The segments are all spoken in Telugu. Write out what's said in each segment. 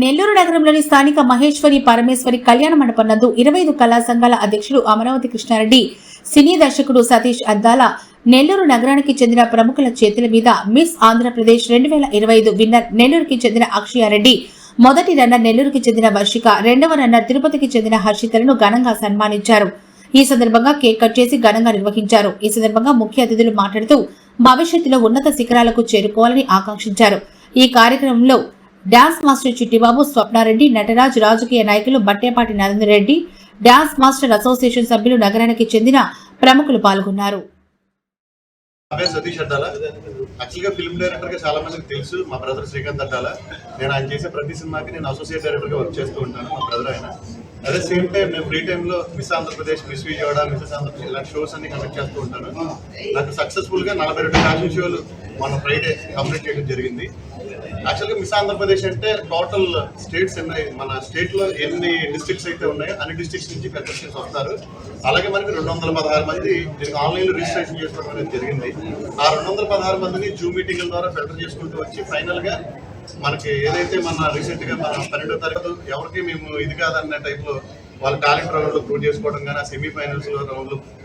నెల్లూరు నగరంలోని స్థానిక మహేశ్వరి పరమేశ్వరి కళ్యాణ మండపం నందు ఇరవై ఐదు కళా సంఘాల అధ్యక్షుడు అమరావతి కృష్ణారెడ్డి సినీ దర్శకుడు సతీష్ అద్దాల నెల్లూరు నగరానికి చెందిన ప్రముఖుల చేతుల మీద మిస్ ఆంధ్రప్రదేశ్ రెండు వేల ఇరవై ఐదు విన్నర్ నెల్లూరుకి చెందిన అక్షయారెడ్డి మొదటి రన్నర్ నెల్లూరుకి చెందిన వర్షిక రెండవ రన్నర్ తిరుపతికి చెందిన హర్షితలను ఘనంగా సన్మానించారు. ఈ సందర్భంగా కేక్ కట్ చేసి ఘనంగా నిర్వహించారు. ఈ సందర్భంగా ముఖ్య అతిథులు మాట్లాడుతూ భవిష్యత్తులో ఉన్నత శిఖరాలకు చేరుకోవాలని ఆకాంక్షించారు. ఈ కార్యక్రమంలో డాన్స్ మాస్టర్ చిట్టిబాబు స్వప్నారెడ్డి నటరాజ్ రాజకీయ నాయకులు Battepati Narender Reddy dance master association సభ్యులు నగరానికి చెందిన ప్రముఖులు పాల్గొన్నారు. నా సతీష్ అడ్డాల యాక్చువల్గా ఫిల్మ్ డైరెక్టర్గా చాలా మందికి తెలుసు మా బ్రదర్ శ్రీకాంత్ అడ్డాల నేను ఆయన చేసే ప్రతి సినిమాకి నేను అసోసియేట్ డైరెక్టర్గా వర్క్ చేస్తూ ఉంటాను మా బ్రదర్ ఆయన. అదే సేమ్ టైం నేను ఫ్రీ టైమ్లో miss Andhra Pradesh miss Vijayawada miss Andhra Pradesh ఇలాంటి షోస్ అన్ని కండక్ట్ చేస్తూ ఉంటాను. నాకు సక్సెస్ఫుల్గా నలభై రెండు ఫ్యాషన్ షోలు మన ఫ్రైడే కంప్లీట్ చేయడం జరిగింది. యాక్చువల్గా మిస్ ఆంధ్రప్రదేశ్ అంటే టోటల్ స్టేట్స్ ఎన్ని మన స్టేట్లో ఎన్ని డిస్ట్రిక్ట్స్ అయితే ఉన్నాయో అన్ని డిస్ట్రిక్ట్స్ నుంచి కంటెస్టెంట్స్ వస్తారు. అలాగే మనకి రెండు వందల పదహారు మంది దీనికి ఆన్లైన్లో రిజిస్ట్రేషన్ చేసుకోవడం అనేది జరిగింది. ఆ రెండు వందల పదహారు మందిని జూమ్ మీటింగ్ల ద్వారా ఫిల్టర్ చేసుకుంటూ వచ్చి ఫైనల్గా మనకి ఏదైతే మన రీసెంట్గా మన పన్నెండో తరగతి ఎవరికి మేము ఇది కాదన్న టైప్లో వాళ్ళ టాలెంట్ రౌండ్లో ప్రూవ్ చేసుకోవడం కానీ సెమీ ఫైనల్స్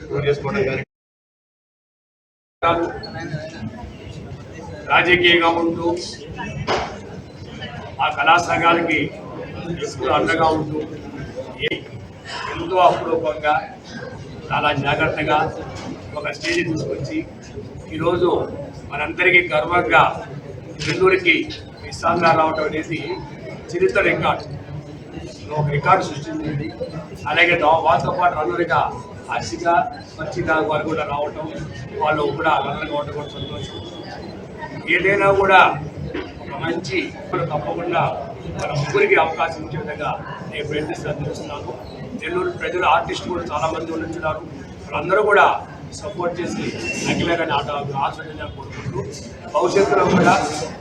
ప్రూవ్ చేసుకోవడం కానీ. రాజకీయంగా ఉంటూ ఆ కళా సంఘాలకి ఎప్పుడు అండగా ఉంటూ ఏ- ఎంతో అపురూపంగా చాలా జాగ్రత్తగా ఒక స్టేజ్ తీసుకొచ్చి ఈరోజు మనందరికీ గర్వంగా నెల్లూరుకి విశాంగా రావటం అనేది చరిత్ర రికార్డు. ఒక రికార్డు సృష్టించింది. అలాగే దా- వాళ్ళతో పాటు రన్నులుగా హర్షిక మర్చిక వారు కూడా రావటం వాళ్ళు కూడా రన్నర్గా కావటం సంతోషం. ఏదైనా కూడా ఒక మంచి తప్పకుండా మన ముగ్గురికి అవకాశం ఇచ్చే విధంగా నేను ప్రయత్నిస్తూ తెలుస్తున్నాను నెల్లూరు ప్రజలు ఆర్టిస్ట్ కూడా చాలా మంది ఉన్నారు వాళ్ళందరూ కూడా సపోర్ట్ చేసి అఖిలగా ఆట ఆస్వాదించాలని కోరుకుంటూ భవిష్యత్తులో కూడా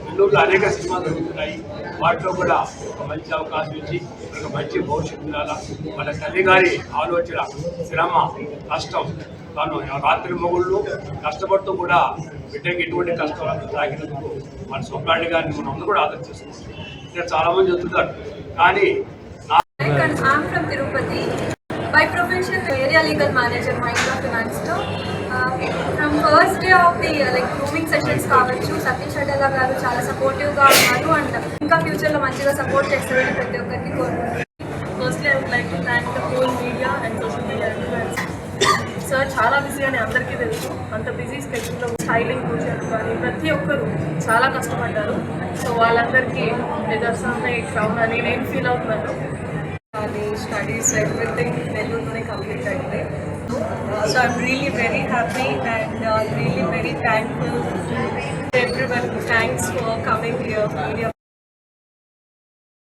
నెల్లూరులో అనేక సినిమాలు జరుగుతున్నాయి. వాటిలో కూడా ఒక మంచి అవకాశం ఇచ్చి ఒక మంచి భవిష్యత్తు ఉండాలా? వాళ్ళ తల్లి గారి ఆలోచన శ్రమ కష్టం తాను రాత్రి మొగుళ్ళు కష్టపడుతూ కూడా బిడ్డకి ఎటువంటి కష్టాలు తాగినందుకు మన స్వప్నాడి గారిని మనం అందరూ కూడా ఆదర్శిస్తున్నాం చేసుకుంటాం చాలా మంది చెప్తున్నారు కానీ నా And area legal manager micro ఫినాన్స్లో from first day of the like grooming sessions కావచ్చు సతీష్ అడ్డల గారు చాలా సపోర్టివ్గా ఉన్నారు అండ్ ఇంకా ఫ్యూచర్లో మంచిగా సపోర్ట్ చేస్తారని ప్రతి ఒక్కరికి కోరుకుంటున్నాను. Firstly I would like to thank the whole media and social media sir చాలా బిజీ అని అందరికీ తెలుసు. అంత బిజీ స్కెడ్యూల్లో స్టైలింగ్ కూర్చొని కానీ ప్రతి ఒక్కరు చాలా కష్టపడ్డారు. సో వాళ్ళందరికీ నిదర్శనమే క్రౌన్ అని నేను ఫీల్ అవుతున్నాను. studies. So I'm really very happy and uh, really very thankful to everyone. Thanks for coming here, media